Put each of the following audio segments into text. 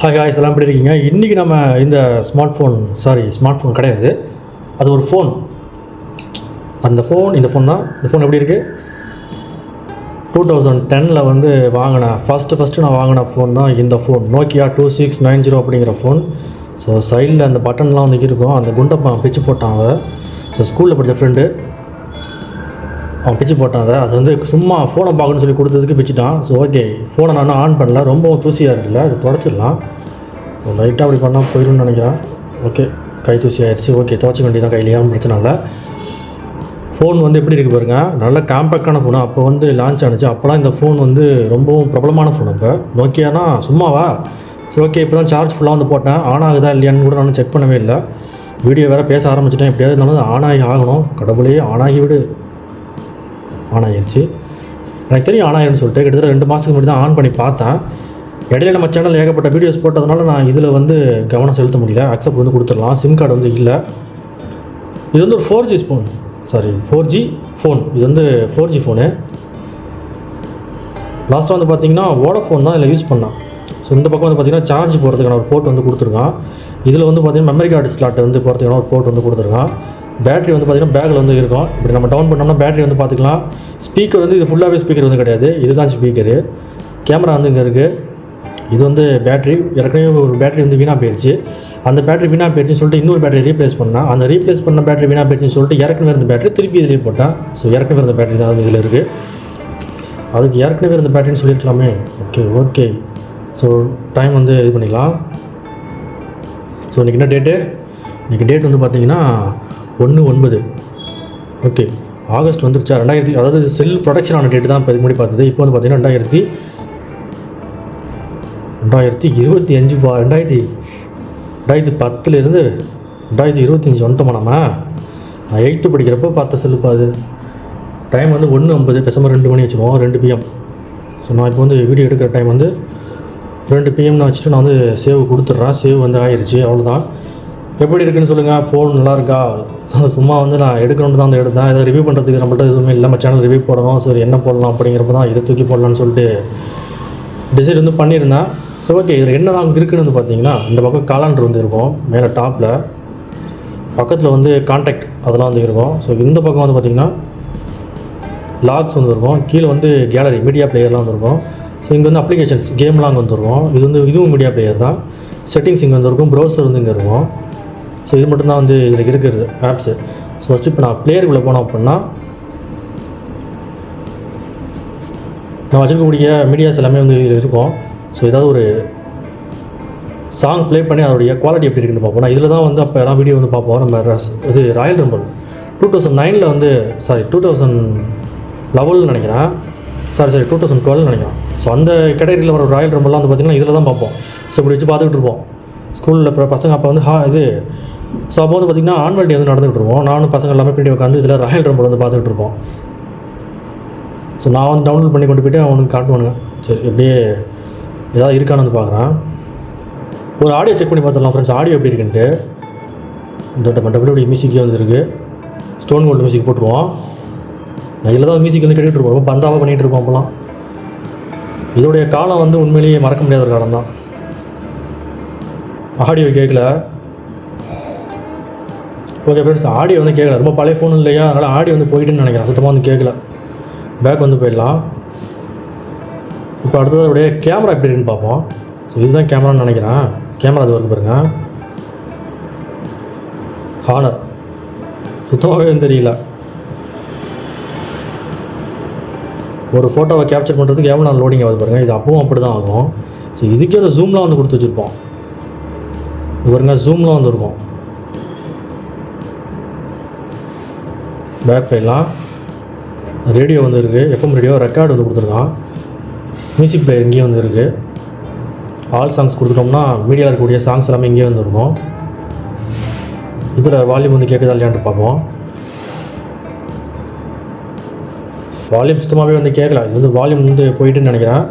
Hi hi எல்லாம் எப்படி இருக்கீங்க? இன்றைக்கி நம்ம இந்த smart phone sorry smart phone கிடையாது. அது ஒரு ஃபோன் அந்த ஃபோன் இந்த ஃபோன் தான். இந்த ஃபோன் எப்படி இருக்குது டூ தௌசண்ட் டெனில் வந்து வாங்கின ஃபஸ்ட்டு ஃபஸ்ட்டு நான் வாங்கின ஃபோன் தான் இந்த phone Nokia two six nine zero அப்படிங்கிற ஃபோன் ஸோ சைடில் அந்த பட்டன்லாம் வந்து இருக்கும். அந்த குண்டப்பா பிச்சு போட்டாங்க. ஸோ ஸ்கூலில் படித்த ஃப்ரெண்டு அவன் பிச்சு போட்டான் அதை. அது வந்து சும்மா ஃபோனை பார்க்கணும்னு சொல்லி கொடுத்ததுக்கு பிச்சுட்டான். ஸோ ஓகே ஃபோனை நான் ஆன் பண்ணல. ரொம்பவும் தூசியாக இருக்குல்ல. அது தொடச்சிடலாம். லைட்டாக அப்படி பண்ணால் போயிடும்னு நினைக்கிறேன். ஓகே கை தூசி ஆயிடுச்சு. ஓகே துவச்சிக்க வேண்டியதான் கையிலேயே. பிரச்சனை இல்லை. ஃபோன் வந்து எப்படி இருக்குது பாருங்கள் நல்ல காம்பேக்டான ஃபோனு அப்போ வந்து லான்ச் ஆனிச்சு. அப்போலாம் இந்த ஃபோன் வந்து ரொம்பவும் பிரபலமான ஃபோன் இப்போ நோக்கியானா சும்மாவா? சரி ஓகே இப்போ தான் சார்ஜ் ஃபுல்லாக வந்து போட்டேன். ஆன் ஆகுதா இல்லையான்னு கூட நான் செக் பண்ணவே இல்லை. வீடியோ வேறு பேச ஆரம்பிச்சிட்டேன். எப்படியாவது இருந்தாலும் ஆன் ஆகி ஆகணும். கடவுளே ஆன் ஆகி விடு. ஆன் ஆகிடுச்சு எனக்கு தெரியும் ஆன் ஆயிடும்னு சொல்லிட்டு கிட்டத்தட்ட ரெண்டு மாதத்துக்கு முன்னாடி தான் ஆன் பண்ணி பார்த்தேன். இடையில நம்ம சேனல் ஏகப்பட்ட வீடியோஸ் போட்டதுனால நான் இதில் வந்து கவனம் செலுத்த முடியல. அக்செப்ட் வந்து கொடுத்துடலாம். சிம் கார்டு வந்து இல்லை. இது வந்து ஒரு four G phone sorry four G phone இது வந்து ஃபோர் ஜி ஃபோனு லாஸ்ட்டாக வந்து பார்த்தீங்கன்னா வோடஃபோன் தான் இதில் யூஸ் பண்ணேன். ஸோ இந்த பக்கம் வந்து பார்த்தீங்கன்னா சார்ஜ் போகிறதுக்கான ஒரு போர்ட் வந்து கொடுத்துருக்கான். இதில் வந்து பார்த்தீங்கன்னா மெமரி கார்டு ஸ்லாட் வந்து போகிறதுக்கான ஒரு போர்ட் வந்து கொடுத்துருக்கான். பேட்டரி வந்து பார்த்திங்கன்னா பேக்கில் வந்து இருக்கும். இப்படி நம்ம டவுன் பண்ணோம்னா பேட்டரி வந்து பார்த்துக்கலாம் ஸ்பீக்கர் வந்து இது ஃபுல்லாகவே ஸ்பீக்கர் வந்து கிடையாது. இதுதான் ஸ்பீக்கரு கேமரா வந்து இங்கே இருக்குது இது வந்து பேட்டரி ஏற்கனவே ஒரு பேட்டரி வந்து வீணாக போயிடுச்சு அந்த பேட்டரி வீணாக போயிடுச்சுன்னு சொல்லிட்டு இன்னொரு பேட்டரி ரீப்ளேஸ் பண்ணால் அந்த ரீப்ளேஸ் பண்ண பேட்டரி வீணாக போயிடுச்சுன்னு சொல்லிட்டு ஏற்கனவே இருந்த பேட்டரி திருப்பி இதிலே போட்டேன். ஸோ ஏற்கனவே இருந்த பேட்டரி தான் இதில் இருக்குது அதுக்கு ஏற்கனவே இருந்த பேட்டரின்னு சொல்லியிருக்கலாமே. ஓகே ஓகே ஸோ டைம் வந்து இது பண்ணிக்கலாம். ஸோ இன்றைக்கி என்ன டேட்டு இன்றைக்கி டேட் வந்து பார்த்தீங்கன்னா ஒன்று ஒன்பது. ஓகே. ஆகஸ்ட் வந்துருச்சா? ரெண்டாயிரத்தி அதாவது செல் ப்ரொடக்ஷன் ஆன டேட் தான் இப்போ முடி பார்த்தது. இப்போ வந்து பார்த்தீங்கன்னா ரெண்டாயிரத்தி ரெண்டாயிரத்தி இருபத்தி அஞ்சு பா ரெண்டாயிரத்தி ரெண்டாயிரத்தி பத்துலேருந்து ரெண்டாயிரத்தி இருபத்தஞ்சி வந்துட்டோமா நம்ம நான் எயித்து படிக்கிறப்போ பார்த்த செல்லுப்பா அது. டைம் வந்து ஒன்று ஐம்பது பேசாமல் ரெண்டு மணி வச்சுருவோம் ரெண்டு பிஎம் ஸோ நான் இப்போ வந்து வீடியோ எடுக்கிற டைம் வந்து ரெண்டு பிஎம்னு வச்சுட்டு நான் வந்து சேவ் கொடுத்துட்றேன். சேவ் வந்து ஆயிடுச்சு அவ்வளோதான் எப்படி இருக்குன்னு சொல்லுங்கள் ஃபோன் நல்லா இருக்கா? சும்மா வந்து நான் எடுக்கணும்னு தான் வந்து எடுத்தேன். இதை ரிவ்யூ பண்ணுறதுக்கு நம்மள்ட்ட எதுவுமே இல்லை. நம்ம சேனல் ரிவ்யூ போடணும். சரி என்ன போடலாம் அப்படிங்கிறப்ப தான் இதை தூக்கி போடலான்னு சொல்லிட்டு டிசைட் வந்து பண்ணியிருந்தேன். ஸோ ஓகே இதில் என்ன அங்கே இருக்குன்னு வந்து பார்த்தீங்கன்னா இந்த பக்கம் காலாண்டர் வந்து இருக்கும். மேலே டாப்பில் பக்கத்தில் வந்து கான்டாக்ட் அதெல்லாம் வந்து இருக்கும். ஸோ இந்த பக்கம் வந்து பார்த்திங்கன்னா லாக்ஸ் வந்து இருக்கும். கீழே வந்து கேலரி மீடியா பிளேயர்லாம் வந்துருக்கும் ஸோ இங்கே வந்து அப்ளிகேஷன்ஸ் கேம்லாம் அங்கே வந்துருக்கும் இது வந்து இதுவும் மீடியா பிளேயர் தான். செட்டிங்ஸ் இங்கே வந்து இருக்கும். ப்ரௌசர் வந்து இங்கே இருக்கும். ஸோ இது மட்டும்தான் வந்து இதில் இருக்கிறது ஆப்ஸு ஸோ ஃபஸ்ட்டு இப்போ நான் பிளேயருக்குள்ளே போனோம் அப்படின்னா நான் வச்சுருக்கக்கூடிய மீடியாஸ் எல்லாமே வந்து இதில் இருக்கும். ஸோ ஏதாவது ஒரு சாங் ப்ளே பண்ணி அதோடைய குவாலிட்டி எப்படி இருக்குன்னு பார்ப்போம். இதில் தான் வந்து அப்போ எல்லாம் வீடியோ வந்து பார்ப்போம். நம்ம ரஸ் இது ராயல் ரம்பல் டூ தௌசண்ட் நைனில் வந்து சாரி டூ தௌசண்ட் லெவல்னு நினைக்கிறேன். Sorry sorry two thousand twelve நினைக்கிறேன். ஸோ அந்த கேட்டகரியில் வர ராயல் ரம்பல்லாம் வந்து பார்த்திங்கன்னா இதில் தான் பார்ப்போம். ஸோ இப்படி வச்சு பார்த்துக்கிட்டு இருப்போம். ஸ்கூலில் இப்போ பசங்க அப்போ வந்து ஹா இது ஸோ அப்போ வந்து பார்த்திங்கன்னா ஆன்வல் டே வந்து நடந்துகிட்டு இருப்போம் நானும் பசங்க எல்லாமே பின்னாடி உட்காந்து இதில் ராயல் ரம்பல் வந்து பார்த்துக்கிட்டு இருப்போம். ஸோ நான் வந்து டவுன்லோட் பண்ணி கொண்டு போயிட்டு அவனுக்கு காட்டுவானுங்க. சரி எப்படியே ஏதாவது இருக்கான்னு வந்து பார்க்குறேன். ஒரு ஆடியோ செக் பண்ணி பார்த்துடலாம் ஃப்ரெண்ட்ஸ் ஆடியோ எப்படி இருக்குன்ட்டு. இந்த நம்ம மியூசிக்கே வந்துருக்கு. ஸ்டோன் கோல்டு மியூசிக் போட்டுருவோம். நான் இதில் தான் மியூசிக் வந்து கேட்டுட்டு இருப்போம் ரொம்ப பந்தாவாக பண்ணிகிட்டு இருப்போம் அப்போலாம். இதோடைய காலம் வந்து உண்மையிலேயே மறக்க முடியாத ஒரு காலம் தான் ஆடியோ கேட்கல. ஓகே ஃப்ரெண்ட்ஸ் ஆடியோ வந்து கேட்கல ரொம்ப பழைய ஃபோன் இல்லையா? அதனால் ஆடியோ வந்து போயிட்டுன்னு நினைக்கிறேன். சுத்தமாக வந்து கேட்கல பேக் வந்து போயிடலாம். இப்போ அடுத்தது அப்படியே கேமரா எப்படி இருக்குன்னு பார்ப்போம். ஸோ இதுதான் கேமரான்னு நினைக்கிறேன். கேமரா அது வருது பாருங்க. ஹானர் சுத்தமாகவே தெரியல. ஒரு ஃபோட்டோவை கேப்சர் பண்ணுறதுக்கு எவ்வளோ நாள் லோடிங் ஆகுது பாருங்கள் இது அப்பவும் அப்படி தான் ஆகும். ஸோ இதுக்கே அந்த ஜூம்லாம் வந்து கொடுத்து வச்சுருப்போம். இது பாருங்கள் ஜூம்லாம் வந்து பேக் போயிடலாம் ரேடியோ வந்துருக்கு. எஃப்எம் ரேடியோ ரெக்கார்டு வந்து கொடுத்துருக்கான். மியூசிக் பிளேயர் இங்கேயும் வந்துருக்கு. ஆல் சாங்ஸ் கொடுத்துட்டோம்னா மீடியாவில் இருக்கக்கூடிய சாங்ஸ் எல்லாமே இங்கேயே வந்துருக்கும். இதில் வால்யூம் வந்து கேட்குதா இல்லையான்ட்டு பார்ப்போம். வால்யூம் சுத்தமாகவே வந்து கேட்கல இது வந்து வால்யூம் வந்து போயிட்டுன்னு நினைக்கிறேன்.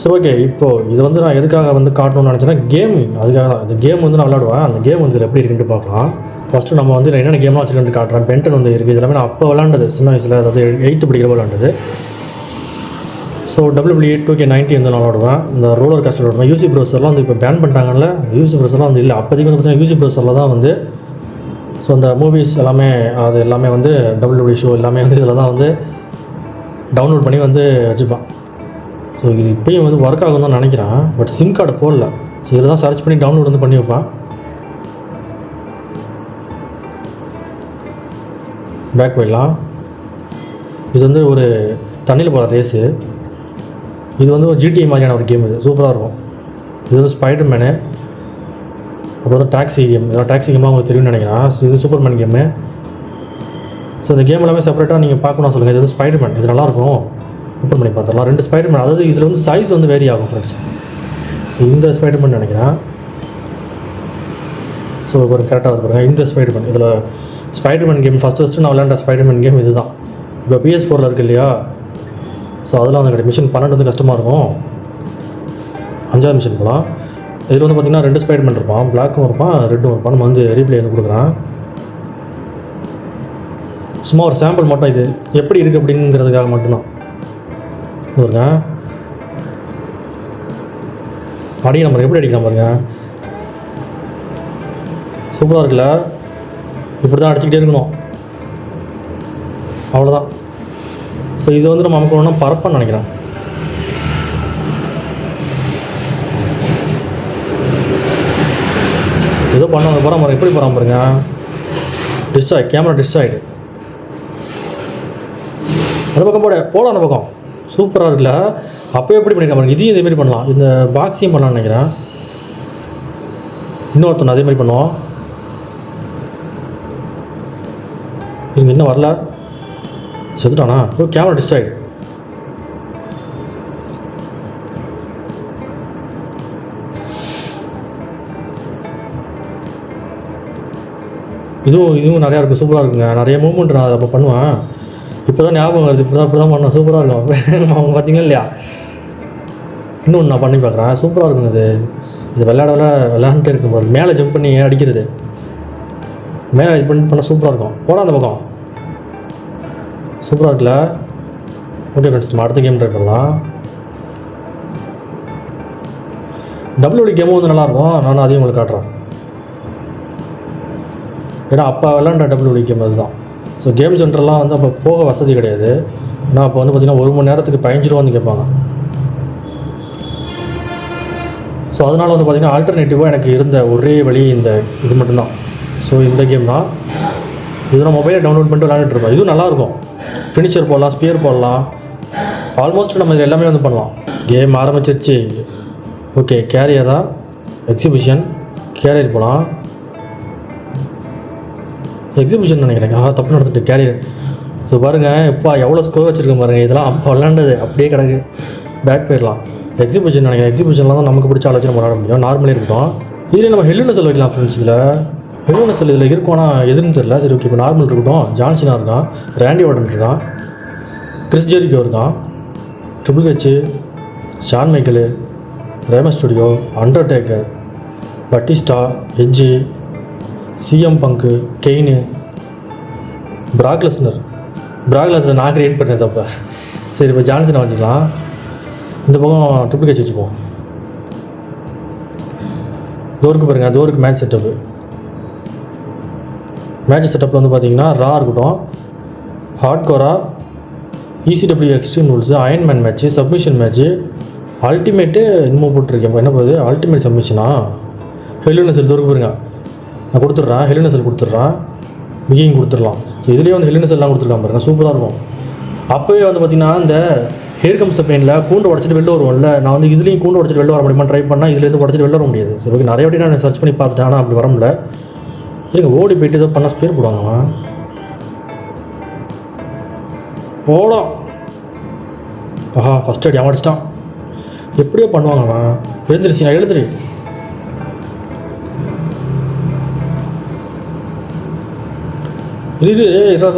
சரி ஓகே இப்போது இது வந்து நான் எதுக்காக வந்து காட்டணும்னு நினச்சேன்னா கேம் அதுக்காக தான். இந்த கேம் வந்து நான் விளாடுவேன் அந்த கேம் வந்து எப்படி இருக்குன்ட்டு பார்க்கலாம். ஃபஸ்ட்டு நம்ம வந்து நான் என்னென்ன கேம்லாம் வச்சுருந்து காட்டுறேன். பென்டன் வந்து இருக்குது இதெல்லாமே நான் அப்போ விளாண்டது சின்ன வயசில். அதாவது எயித்து படிக்கிறப்ப விளாண்டது so WW two K ninety வந்து நான் விளாடுவேன் இந்த ரோலர் காஸ்டர் விளாடுவேன் யூசி ப்ரௌசர்லாம் வந்து இப்போ பேன் பண்ணிட்டாங்கல்ல. யூசி ப்ரௌசர்லாம் வந்து இல்லை. அப்போதைக்கு வந்து பார்த்தீங்கன்னா யூசி ப்ரௌசரில் தான் வந்து ஸோ அந்த மூவிஸ் எல்லாமே அது எல்லாமே வந்து டபிள்யூபிள்யூ ஷோ எல்லாமே வந்து இதில் தான் வந்து டவுன்லோட் பண்ணி வந்து வச்சுப்பான் ஸோ இது இப்பயும் வந்து ஒர்க் ஆகும் தான் நினைக்கிறேன். பட் சிம் கார்டு போடல. ஸோ இதில் தான் சர்ச் பண்ணி டவுன்லோட் வந்து பண்ணி வைப்பேன். பேக் போயிடலாம். இது வந்து ஒரு தண்ணியில் போகிற ரேஸு இது வந்து ஒரு ஜிடிஏ மாதிரியான ஒரு கேம் இது. சூப்பராக இருக்கும். இது வந்து ஸ்பைடர் மேனு அப்புறம் வந்து டாக்ஸி கேம் இதெல்லாம் டாக்ஸி கேமாக உங்களுக்கு தெரியும்னு நினைக்கிறேன். இது இது சூப்பர்மேன் கேமு ஸோ இந்த கேம் எல்லாமே செப்பரேட்டாக நீங்கள் பார்க்கணும் சொல்லுங்கள் இது வந்து ஸ்பைடர் மேன் இது நல்லாயிருக்கும் ஓப்பன் பண்ணி பார்த்துடலாம். ரெண்டு ஸ்பைடர் மேன் அதாவது இதில் வந்து சைஸ் வந்து வேரி ஆகும் ஃப்ரெண்ட்ஸ் ஸோ இந்த ஸ்பைடர் மேன் நினைக்கிறேன். ஸோ ஒரு கரெக்டாக பாருங்க. இந்த ஸ்பைடர் மேன் இதில் ஸ்பைடர்மேன் கேம் ஃபஸ்ட்டு ஃபஸ்ட்டு நான் விளையாண்ட ஸ்பைடர்மேன் கேம் இதுதான். இப்போ பிஎஸ் ஃபோரில் இருக்கு இல்லையா? ஸோ அதெல்லாம் வந்து மிஷின் பன்னெண்டு வந்து கஷ்டமாக இருக்கும். அஞ்சாவது மிஷின் போகலாம் இதில் வந்து பார்த்திங்கன்னா ரெண்டு ஸ்பைடர்மேன் இருப்பான். பிளாக்கும் இருப்பான் ரெட்டும் இருப்பான். நம்ம வந்து ரீப்ளே வந்து கொடுக்குறேன். சும்மா ஒரு சாம்பிள் மட்டும் இது. எப்படி இருக்குது அப்படிங்கிறதுக்காக மட்டும்தான். பாருங்க. அடி நம்பர் எப்படி அடிக்கலாம் பாருங்க. சூப்பராக இருக்குல்ல? இப்படி தான் அடிச்சுக்கிட்டே இருக்கணும். அவ்வளோதான் ஸோ இது வந்து நம்ம நமக்கு ஒன்றும் பரப்பன்னு நினைக்கிறேன். ஏதோ பண்ண போகிறான் எப்படி பராமரிங்க டிஸ்ட்ராய் கேமரா டிஸ்ட்ராய்டு அந்த பக்கம் போட போகலாம் அந்த பக்கம். சூப்பராக இருக்குல்ல. அப்போ எப்படி பண்ணிக்கலாம் இதையும் இதே மாதிரி பண்ணலாம். இந்த பாக்ஸையும் பண்ணலாம்னு நினைக்கிறேன். இன்னொருத்தன் அதே மாதிரி பண்ணுவோம் இவங்க இன்னும் வரல. செத்துட்டானா? ஓ கேமரா டிஸ்ட்ராய்டு இதுவும் இதுவும் நிறையா இருக்கும் சூப்பராக இருக்குங்க. நிறைய மூமெண்ட் நான் அப்போ பண்ணுவேன். இப்போ தான் ஞாபகம் வருது. இப்போ தான் இப்போ தான் பண்ணேன் சூப்பராக இருக்கும் அவங்க பார்த்தீங்க இல்லையா? இன்னொன்று நான் பண்ணி பார்க்குறேன். சூப்பராக இருக்குங்க இது. இது விளையாட விளையாட விளையாண்டுட்டே இருக்கும் பாரு மேலே ஜம்ப் பண்ணி அடிக்கிறது. மேலே இது பண்ணி பண்ண சூப்பராக இருக்கும். போடா அந்த பக்கம். சூப்பராக இருக்குல்ல? ஓகே ஃப்ரெண்ட்ஸ் நம்ம அடுத்த கேம் ட்ரை பண்ணலாம். டபுள்யூடி கேமும் வந்து நல்லாயிருக்கும். நானும் அதையும் உங்களுக்கு காட்டுறேன். ஏன்னா அப்போ விளாண்ட டபுள்யூடி கேம் அதுதான். ஸோ கேம் சென்டர்லாம் வந்து அப்போ போக வசதி கிடையாது. ஏன்னா அப்போ வந்து பார்த்திங்கன்னா ஒரு மணி நேரத்துக்கு பதினஞ்சு ரூபா வந்து கேட்பாங்க. ஸோ அதனால் வந்து பார்த்திங்கன்னா ஆல்டர்னேட்டிவாக எனக்கு இருந்த ஒரே வழி இந்த இது மட்டும்தான். ஸோ இந்த கேம் தான். இதில் மொபைலில் டவுன்லோட் பண்ணிட்டு விளாண்டுட்டு இதுவும் நல்லாயிருக்கும். ஃபினிஷர் போடலாம் ஸ்பியர் போடலாம். ஆல்மோஸ்ட் நம்ம இதில் எல்லாமே வந்து பண்ணலாம். கேம் ஆரம்பிச்சிருச்சு. ஓகே கேரியரா எக்ஸிபிஷன் கேரியர் போகலாம் எக்ஸிபிஷன் நினைக்கிறேன். ஆ தப்பு நடந்துட்டு கேரியர் ஸோ பாருங்கள் இப்போ எவ்வளோ ஸ்கோர் வச்சுருக்கேன் பாருங்கள் இதெல்லாம் அப்போ விளாண்டது அப்படியே கிடக்கு. பேக் போயிடலாம். எக்ஸிபிஷன் நினைக்கிறேன். எக்ஸிபிஷனில் தான் நமக்கு பிடிச்ச ஆலோசனை விளாட முடியும். நார்மலே இருக்கட்டும். இதில் நம்ம ஹெல்லுன்னு சொல்ல வைக்கலாம் ஃப்ரெண்ட்ஸ் இதில் ஹெல்லுன்னு செல் இதில் இருக்கும் ஆனால் எதுன்னு தெரில சரி ஓகே இப்போ நார்மல் இருக்கட்டும். ஜான்சினா இருக்கான். ரேண்டி வார்டன் இருக்கான். கிறிஸ் ஜெரிக்கோ இருக்கான். Triple H Shawn Michaels Rey Mysterio Undertaker Batista Edge CM Punk Kane Brock Lesnar Brock Lesnar நான் கிரியேட் பண்ணேன் தப்ப. சரி இப்போ ஜான்சனை வச்சுக்கலாம். இந்த பக்கம் ட்ரிபிள் ஹெச் வச்சுப்போம் டோருக்கு பாருங்கள் டோருக்கு மேட்ச் செட்டப்பு மேட்ச் செட்டப்பில் வந்து பார்த்தீங்கன்னா ரா இருக்கட்டும் hardcore ECW extreme rules iron man match submission match ultimate இன்னமும் போட்டிருக்கேன். என்ன போகுது? அல்டிமேட் சப்மிஷனா ஹெலுன்னு செல் தோருக்கு பாருங்க. நான் கொடுத்துட்றேன். ஹெலுன செல் கொடுத்துட்றேன். மிகையும் கொடுத்துடலாம். ஸோ இதுலேயே வந்து ஹெலுன செல்லாம் கொடுத்துருக்கான் பாருங்க. சூப்பராக இருக்கும். அப்போவே வந்து பார்த்தீங்கன்னா இந்த ஹேர் கம்ஸ் பெயினில் கூண்டு உடச்சிட்டு வெளில வருவோம்ல நான் வந்து இதுலேயும் கூண்டு உடச்சிட்டு வெளில வர முடியுமா ட்ரை பண்ணால் இதுலேருந்து உடச்சிட்டு வெளில வர முடியாது. சரி ஓகே நிறைய வாட்டி நான் சர்ச் பண்ணி பார்த்துட்டேன் ஆனால் அப்படி வர முடியல. இருங்க ஓடி போயிட்டு ஏதோ பண்ண ஸ்பேர் போடுவாங்க போடும் ஆஹா ஃபஸ்ட் அடி அவன் அடிச்சிட்டான் எப்படியோ பண்ணுவாங்க எழுந்துருச்சு எழுந்திருச்சு நான் எழுந்துரு. இது ஏ இதா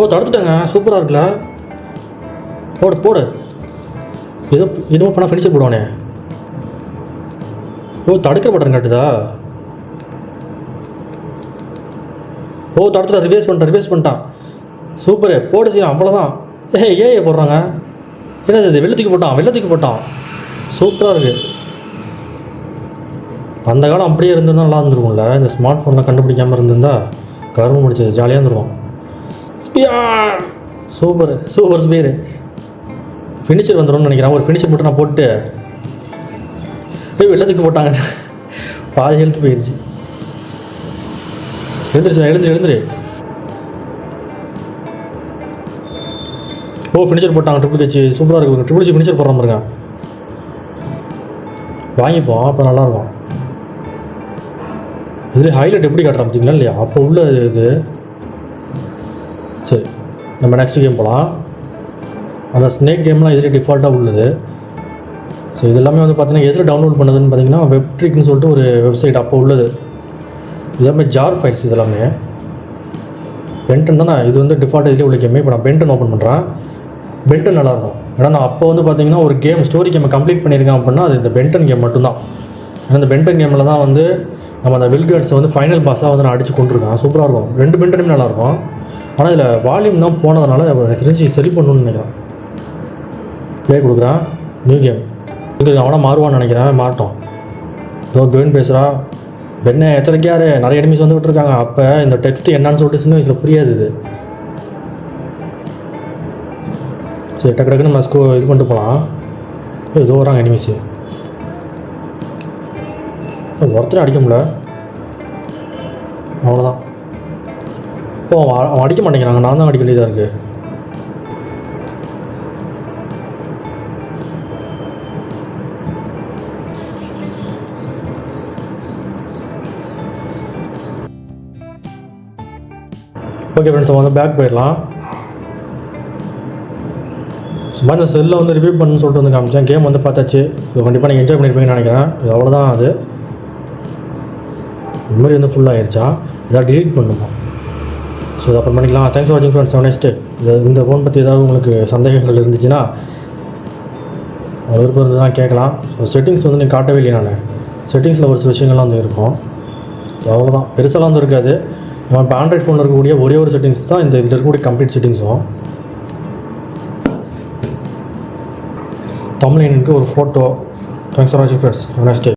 ஓ தடுத்துட்டேங்க. சூப்பராக இருக்குல்ல. போடு போடு. ஏதோ எதுவும் பண்ணால் ஃபினிஷர் போடுவானே ஓ தடுக்க பட்டன் காட்டுதா? ஓ தடுத்துட்டா ரிவேஸ் பண்ணிட்டான் ரிவேஸ் பண்ணிட்டான். சூப்பரு. போட்டு செய்யலாம் அவ்வளோதான் ஏ ஏ போடுறாங்க. என்ன இது? வெள்ளத்துக்கு போட்டான் வெள்ளத்துக்கு போட்டான். சூப்பராக இருக்குது அந்த காலம் அப்படியே இருந்திருந்தா நல்லா இருந்துருவோம்ல இந்த ஸ்மார்ட் ஃபோன்லாம் கண்டுபிடிக்காமல் இருந்திருந்தா கரும்பு முடிச்சது ஜாலியாக இருந்துருவோம் spear super. Super spear finisher வந்துடும்னு நினைக்கிறேன். ஒரு ஃபினிஷர் மட்டும் நான் போட்டு ஏய் வெள்ளத்துக்கு போட்டாங்க. பாதி எழுத்து போயிடுச்சு எழுந்துருச்சு எழுந்துரு எழுந்துரு. ஓ ஃபினிஷர் போட்டாங்க. ட்ரிபிள் ஹெச் சூப்பராக இருக்கு. ட்ரிபிள் ஹெச் ஃபினிஷர் போடுற பாருங்க வாங்கிப்போம் அப்போ நல்லாயிருக்கும் இதுலேயே ஹைலைட் எப்படி காட்டுறான் பார்த்தீங்களா இல்லையா? அப்போ உள்ள இது. சரி நம்ம நெக்ஸ்ட் கேம் போகலாம் அந்த ஸ்னேக் கேம்லாம் இதில் டிஃபால்ட்டாக உள்ளது. ஸோ இதெல்லாமே வந்து பார்த்திங்கன்னா எதில் டவுன்லோட் பண்ணதுன்னு பார்த்தீங்கன்னா வெப்ட்ரிக்னு சொல்லிட்டு ஒரு வெப்சைட் அப்போ உள்ளது. இதெல்லாமே ஜார் ஃபைல்ஸ் இதெல்லாமே. பென்டன் தானே? இது வந்து டிஃபால்ட் இதிலே உள்ள கேம் இப்போ நான் பென்டன் ஓப்பன் பண்ணுறேன் பென்டன் நல்லாயிருக்கும். ஏன்னா நான் அப்போ வந்து பார்த்தீங்கன்னா ஒரு கேம் ஸ்டோரி கேமை கம்ப்ளீட் பண்ணியிருக்கேன் அப்படின்னா அது இந்த பென்டன் கேம் மட்டும்தான். ஏன்னா இந்த பென்டன் கேமில் தான் வந்து நம்ம அந்த வில்கேட்ஸை வந்து ஃபைனல் பாஸாக வந்து நான் அடித்து கொண்டிருக்கேன். சூப்பராக இருக்கும். ரெண்டு பென்டனுமே நல்லாயிருக்கும். ஆனால் இதில் வால்யூம் தான் போனதுனால எனக்கு தெரிஞ்சு சரி பண்ணணும்னு நினைக்கிறேன். ப்ளே கொடுக்குறான் நியூ கேம் அவனாக மாறுவான்னு நினைக்கிறேன். மாட்டோம் ஏதோ கேன் பேசுகிறான் என்ன எச்சரிக்கையாரு. நிறைய எனிமிஸ் வந்து விட்டுருக்காங்க அப்போ இந்த டெக்ஸ்ட் என்னன்னு சொல்லிட்டு சின்ன வயசில் புரியாது இது. சரி டக்கு டக்குன்னு நம்ம ஸ்கூ இது பண்ணிட்டு போகலாம் ஏதோ வராங்க எனிமிஸு ஒருத்தரும் அடிக்க முடியல. அவ்வளோதான் ஓ அவன் அடிக்க மாட்டேங்கிறாங்க. நான் தான் அடிக்க வேண்டியதாக இருக்குது ஓகே ஃப்ரெண்ட்ஸ் வந்து பேக் போயிடலாம். சும்மா இந்த செல்லில் வந்து ரிவ்யூ பண்ணுன்னு சொல்லிட்டு வந்து காமிச்சேன். கேம் வந்து பார்த்தாச்சு. ஸோ கண்டிப்பாக நீங்கள் என்ஜாய் பண்ணியிருப்பீங்கன்னு நினைக்கிறேன். இது அவ்வளோதான் அது. மெமரி வந்து ஃபுல் ஆயிடுச்சா இதாக delete பண்ணணுமா ஸோ இது அப்புறம் பண்ணிக்கலாம். தேங்க்ஸ் வாட்சிங் ஃப்ரெண்ட்ஸ் நெக்ஸ்ட்டு இது இந்த ஃபோன் பற்றி ஏதாவது உங்களுக்கு சந்தேகங்கள் இருந்துச்சுன்னா விருப்பம் இருந்ததுன்னா கேட்கலாம். ஸோ செட்டிங்ஸ் வந்து நீங்கள் காட்டவே இல்லையா நான்? செட்டிங்ஸில் ஒரு சில விஷயங்கள்லாம் வந்து இருக்கும். ஸோ அவ்வளோதான் பெருசாலாம் வந்து இருக்காது. நம்ம இப்போ ஆண்ட்ராய்ட் ஃபோனில் இருக்கக்கூடிய ஒரே ஒரு செட்டிங்ஸ் தான் இந்த இதில் இருக்கக்கூடிய கம்ப்ளீட் செட்டிங்ஸும் தமிழ் ஒரு ஃபோட்டோ தேங்க்ஸ் ஃபார் வாட்சிங் ஃப்ரெண்ட்ஸ் நெக்ஸ்ட்